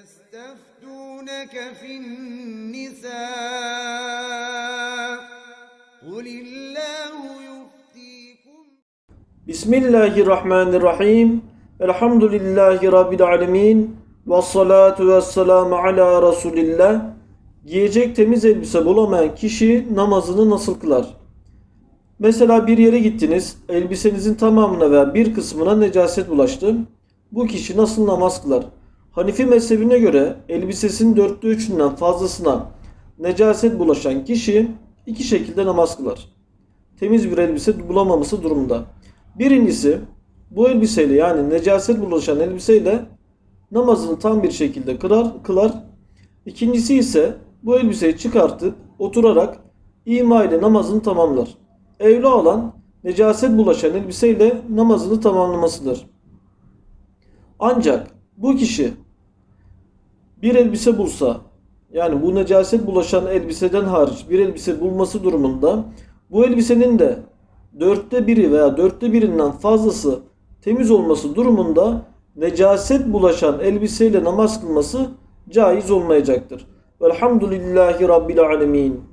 يستفتونك في النساء قل الله يفتيكم Bismillahirrahmanirrahim. Elhamdülillahi Rabbil alemin. Ve salatu ve selamu ala Resulillah. Giyecek temiz elbise bulamayan kişi namazını nasıl kılar? Mesela bir yere gittiniz, elbisenizin tamamına veya bir kısmına necaset bulaştı. Bu kişi nasıl namaz kılar? Hanifi mezhebine göre elbisesinin dörtte üçünden fazlasına necaset bulaşan kişi iki şekilde namaz kılar temiz bir elbise bulamaması durumunda. Birincisi bu elbiseyle yani necaset bulaşan elbiseyle namazını tam bir şekilde kırar, kılar. İkincisi ise bu elbiseyi çıkartıp oturarak ima ile namazını tamamlar. Evli olan necaset bulaşan elbiseyle namazını tamamlamasıdır. Ancak bu kişi bir elbise bulsa yani bu necaset bulaşan elbiseden hariç bir elbise bulması durumunda bu elbisenin de dörtte biri veya dörtte birinden fazlası temiz olması durumunda necaset bulaşan elbiseyle namaz kılması caiz olmayacaktır. Velhamdülillahi Rabbil Alemin.